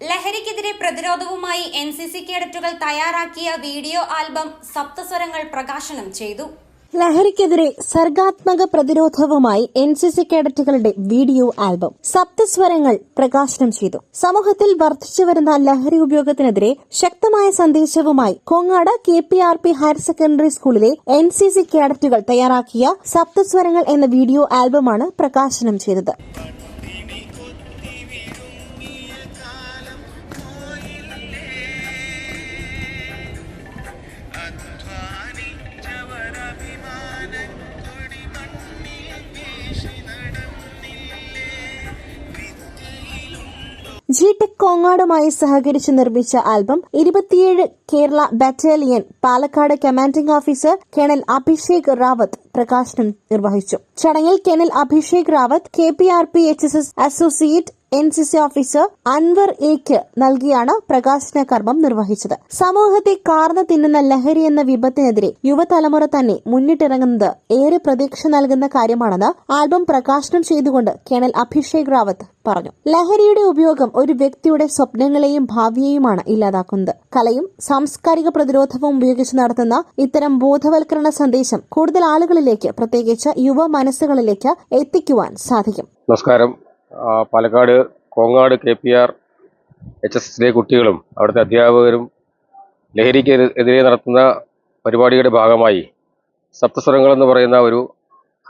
ലഹരിക്കെതിരെ പ്രതിരോധവുമായി N C C കേഡറ്റുകൾ തയ്യാറാക്കിയ വീഡിയോ ആൽബം സപ്തസ്വരങ്ങൾ പ്രകാശനം ചെയ്തു. ലഹരിക്കെതിരെ സർഗാത്മക പ്രതിരോധവുമായി എൻ സി സി കേഡറ്റുകളുടെ വീഡിയോ ആൽബം സപ്തസ്വരങ്ങൾ പ്രകാശനം ചെയ്തു. സമൂഹത്തിൽ വർദ്ധിച്ചുവരുന്ന ലഹരി ഉപയോഗത്തിനെതിരെ ശക്തമായ സന്ദേശവുമായി Kongad K P R P higher secondary സ്കൂളിലെ എൻ സി സി കേഡറ്റുകൾ തയ്യാറാക്കിയ സപ്തസ്വരങ്ങൾ എന്ന വീഡിയോ ആൽബമാണ് പ്രകാശനം ചെയ്തത്. ജി ടെക് കോങ്ങാടുമായി സഹകരിച്ച് നിർമ്മിച്ച ആൽബം ഇരുപത്തിയേഴ് Kerala battalion Palakkad commanding officer colonel Abhishek Rawat പ്രകാശനം നിർവഹിച്ചു. ചടങ്ങിൽ colonel Abhishek Rawat K P R P H S S associate N C C officer Anwar എക്ക് നൽകിയാണ് പ്രകാശന കർമ്മം നിർവഹിച്ചത്. സമൂഹത്തെ കാർന്നു തിന്നുന്ന ലഹരി എന്ന വിപത്തിനെതിരെ യുവതലമുറ തന്നെ മുന്നിട്ടിറങ്ങുന്നത് ഏറെ പ്രതീക്ഷ നൽകുന്ന കാര്യമാണെന്ന് ആൽബം പ്രകാശനം ചെയ്തുകൊണ്ട് കേണൽ അഭിഷേക് റാവത്ത് പറഞ്ഞു. ലഹരിയുടെ ഉപയോഗം ഒരു വ്യക്തിയുടെ സ്വപ്നങ്ങളെയും ഭാവിയെയുമാണ് ഇല്ലാതാക്കുന്നത്. കലയും സാംസ്കാരിക പ്രതിരോധവും ഉപയോഗിച്ച് നടത്തുന്ന ഇത്തരം ബോധവൽക്കരണ സന്ദേശം കൂടുതൽ ആളുകളിലേക്ക് പ്രത്യേകിച്ച് യുവ മനസ്സുകളിലേക്ക് എത്തിക്കുവാൻ സാധിക്കും. നമസ്കാരം. Palakkad Kongad K P R H S എസിലെ കുട്ടികളും അവിടുത്തെ അധ്യാപകരും ലഹരിക്ക് എതിരെ നടത്തുന്ന പരിപാടിയുടെ ഭാഗമായി സപ്തസ്വരങ്ങൾ എന്ന് പറയുന്ന ഒരു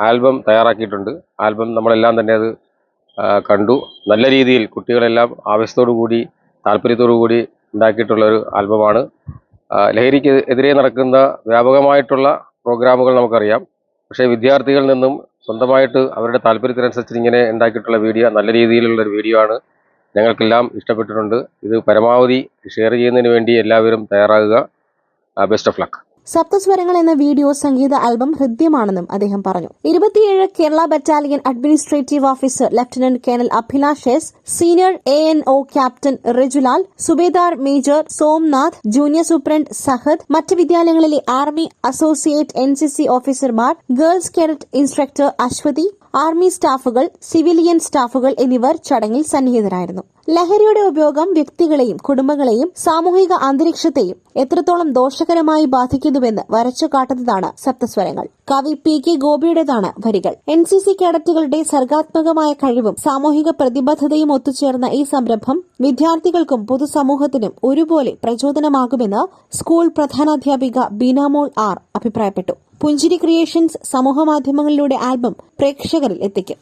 ആൽബം തയ്യാറാക്കിയിട്ടുണ്ട്. ആൽബം നമ്മളെല്ലാം തന്നെ അത് കണ്ടു. നല്ല രീതിയിൽ കുട്ടികളെല്ലാം ആവേശത്തോടു കൂടി താല്പര്യത്തോടു കൂടി ഉണ്ടാക്കിയിട്ടുള്ള ഒരു ആൽബമാണ്. ലഹരിക്ക് എതിരെ നടക്കുന്ന വ്യാപകമായിട്ടുള്ള പ്രോഗ്രാമുകൾ നമുക്കറിയാം. പക്ഷേ വിദ്യാർത്ഥികളിൽ നിന്നും സ്വന്തമായിട്ട് അവരുടെ താല്പര്യത്തിനനുസരിച്ച് ഇങ്ങനെ ഉണ്ടാക്കിയിട്ടുള്ള വീഡിയോ നല്ല രീതിയിലുള്ള ഒരു വീഡിയോ ആണ് ഞങ്ങൾക്കെല്ലാം ഇഷ്ടപ്പെട്ടിട്ടുണ്ട്. ഇത് പരമാവധി ഷെയർ ചെയ്യുന്നതിന് വേണ്ടി എല്ലാവരും തയ്യാറാകുക. ബെസ്റ്റ് ഓഫ് ലക്ക് സപ്തസ്വരങ്ങൾ എന്ന വീഡിയോ സംഗീത ആൽബം ഹൃദ്യമാണെന്നും അദ്ദേഹം പറഞ്ഞു. ഇരുപത്തിയേഴ് Kerala battalion administrative officer lieutenant colonel Abhilash S senior A N O captain Rijulal subedar major Somnath junior superintendent Sahad മറ്റ് വിദ്യാലയങ്ങളിലെ ആർമി അസോസിയേറ്റ് എൻ ഓഫീസർമാർ girls cadet instructor Aswathi army സ്റ്റാഫുകൾ സിവിലിയൻ സ്റ്റാഫുകൾ എന്നിവർ ചടങ്ങിൽ സന്നിഹിതരായിരുന്നു. ലഹരിയുടെ ഉപയോഗം വ്യക്തികളെയും കുടുംബങ്ങളെയും സാമൂഹിക അന്തരീക്ഷത്തെയും എത്രത്തോളം ദോഷകരമായി ബാധിക്കുന്നുവെന്ന് വരച്ചു കാട്ടുന്നതാണ് സപ്തസ്വരങ്ങൾ. കവി പി കെ ഗോപിയുടേതാണ് വരികൾ. എൻ സി സി കേഡറ്റുകളുടെ സർഗാത്മകമായ കഴിവും സാമൂഹിക പ്രതിബദ്ധതയും ഒത്തുചേർന്ന ഈ സംരംഭം വിദ്യാർത്ഥികൾക്കും പൊതുസമൂഹത്തിനും ഒരുപോലെ പ്രചോദനമാകുമെന്ന് സ്കൂൾ പ്രധാനാധ്യാപിക ബീനാമോൾ ആർ അഭിപ്രായപ്പെട്ടു. പുഞ്ചിരി ക്രിയേഷൻസ് സമൂഹമാധ്യമങ്ങളിലൂടെ ആൽബം പ്രേക്ഷകരിൽ എത്തിക്കും.